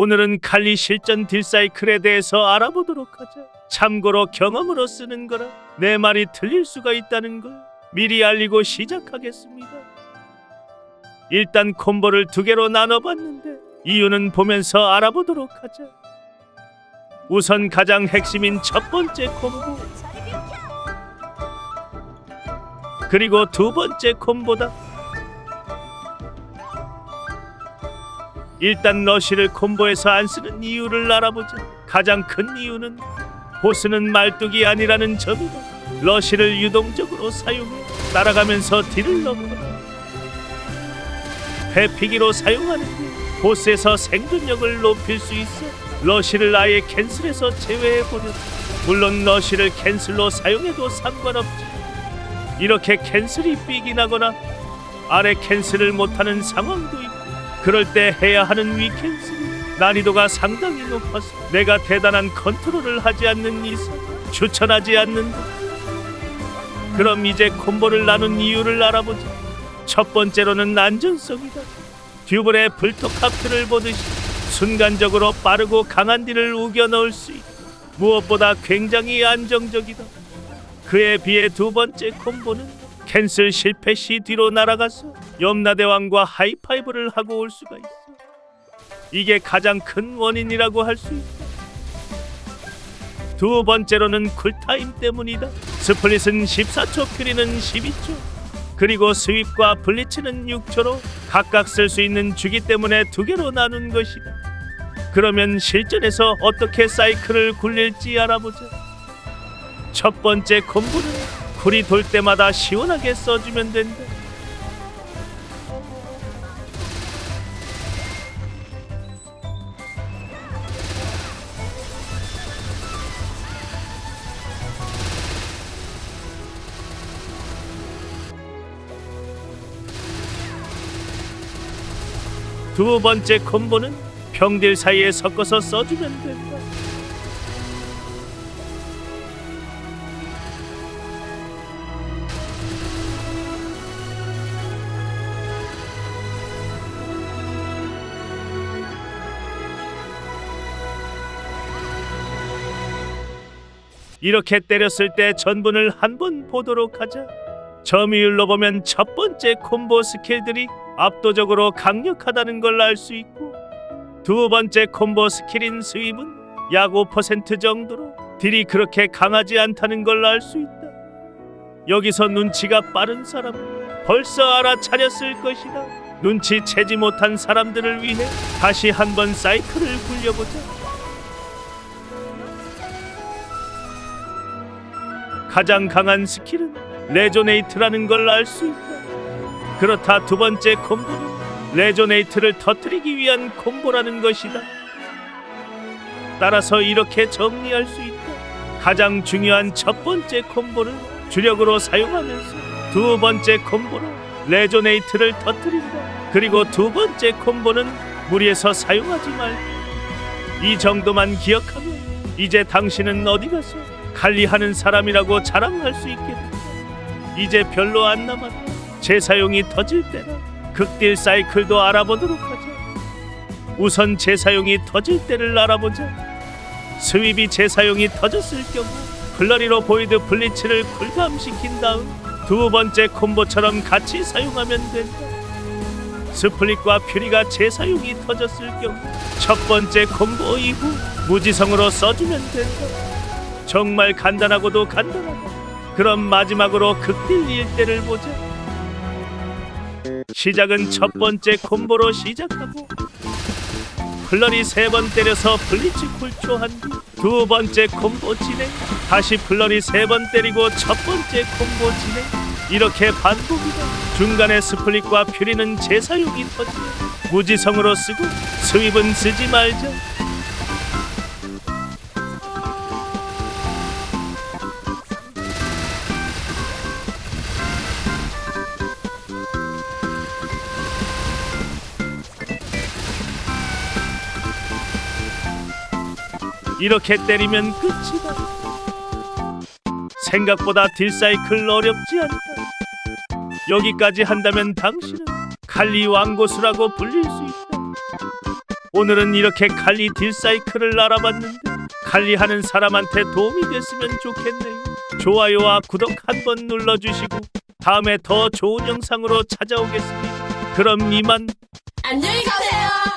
오늘은 칼리 실전 딜사이클에 대해서 알아보도록 하자. 참고로 경험으로 쓰는 거라 내 말이 틀릴 수가 있다는 걸 미리 알리고 시작하겠습니다. 일단 콤보를 두 개로 나눠봤는데 이유는 보면서 알아보도록 하자. 우선 가장 핵심인 첫 번째 콤보 그리고 두 번째 콤보다. 일단 러쉬를 콤보에서 안 쓰는 이유를 알아보자. 가장 큰 이유는 보스는 말뚝이 아니라는 점이다. 러쉬를 유동적으로 사용해 따라가면서 딜을 넣거나 회피기로 사용하는 게 보스에서 생존력을 높일 수 있어 러쉬를 아예 캔슬해서 제외해버렸다. 물론 러쉬를 캔슬로 사용해도 상관없지. 이렇게 캔슬이 삑이 나거나 아래 캔슬을 못하는 상황도 그럴 때 해야 하는 위 캔슬이 난이도가 상당히 높아서 내가 대단한 컨트롤을 하지 않는 이상 추천하지 않는다. 그럼 이제 콤보를 나눈 이유를 알아보자. 첫 번째로는 안전성이다. 듀블의 불토카프를 보듯이 순간적으로 빠르고 강한 딜을 우겨 넣을 수 있고 무엇보다 굉장히 안정적이다. 그에 비해 두 번째 콤보는 캔슬 실패 시 뒤로 날아가서 염라대왕과 하이파이브를 하고 올 수가 있어. 이게 가장 큰 원인이라고 할 수 있다. 두 번째로는 쿨타임 때문이다. 스플릿은 14초, 퓨리는 12초. 그리고 스윕과 블리츠는 6초로 각각 쓸 수 있는 주기 때문에 두 개로 나눈 것이다. 그러면 실전에서 어떻게 사이클을 굴릴지 알아보자. 첫 번째 콤보는 쿨이 돌 때마다 시원하게 써주면 된다. 두 번째 콤보는 평딜 사이에 섞어서 써주면 된다. 이렇게 때렸을 때 전분을 한번 보도록 하자. 점유율로 보면 첫 번째 콤보 스킬들이 압도적으로 강력하다는 걸 알 수 있고 두 번째 콤보 스킬인 스윕은 약 5% 정도로 딜이 그렇게 강하지 않다는 걸 알 수 있다. 여기서 눈치가 빠른 사람은 벌써 알아차렸을 것이다. 눈치 채지 못한 사람들을 위해 다시 한번 사이클을 굴려보자. 가장 강한 스킬은 레조네이트라는 걸 알 수 있다. 그렇다 두 번째 콤보는 레조네이트를 터뜨리기 위한 콤보라는 것이다. 따라서 이렇게 정리할 수 있다. 가장 중요한 첫 번째 콤보를 주력으로 사용하면서 두 번째 콤보로 레조네이트를 터뜨린다. 그리고 두 번째 콤보는 무리해서 사용하지 말고 이 정도만 기억하면 이제 당신은 어디 가서 관리하는 사람이라고 자랑할 수 있겠다. 이제 별로 안 남았다. 재사용이 터질 때나 극딜 사이클도 알아보도록 하자. 우선 재사용이 터질 때를 알아보자. 스윕이 재사용이 터졌을 경우 플러리로 보이드 블리츠를 쿨감시킨 다음 두 번째 콤보처럼 같이 사용하면 된다. 스플릿과 퓨리가 재사용이 터졌을 경우 첫 번째 콤보 이후 무지성으로 써주면 된다. 정말 간단하고도 간단하다. 그럼 마지막으로 극딜 일대를 보자. 시작은 첫 번째 콤보로 시작하고 플러리 세 번 때려서 블리츠 쿨초한 뒤두 번째 콤보 진행 다시 플러리 세 번 때리고 첫 번째 콤보 진행. 이렇게 반복이다. 중간에 스플릿과 퓨리는 재사용이 터지면 무지성으로 쓰고 스윕은 쓰지 말자 이렇게 때리면 끝이다. 생각보다 딜사이클 어렵지 않다. 여기까지 한다면 당신은 칼리 왕고수라고 불릴 수 있다. 오늘은 이렇게 칼리 딜사이클을 알아봤는데 칼리하는 사람한테 도움이 됐으면 좋겠네요. 좋아요와 구독 한 번 눌러주시고 다음에 더 좋은 영상으로 찾아오겠습니다. 그럼 이만 안녕히 가세요.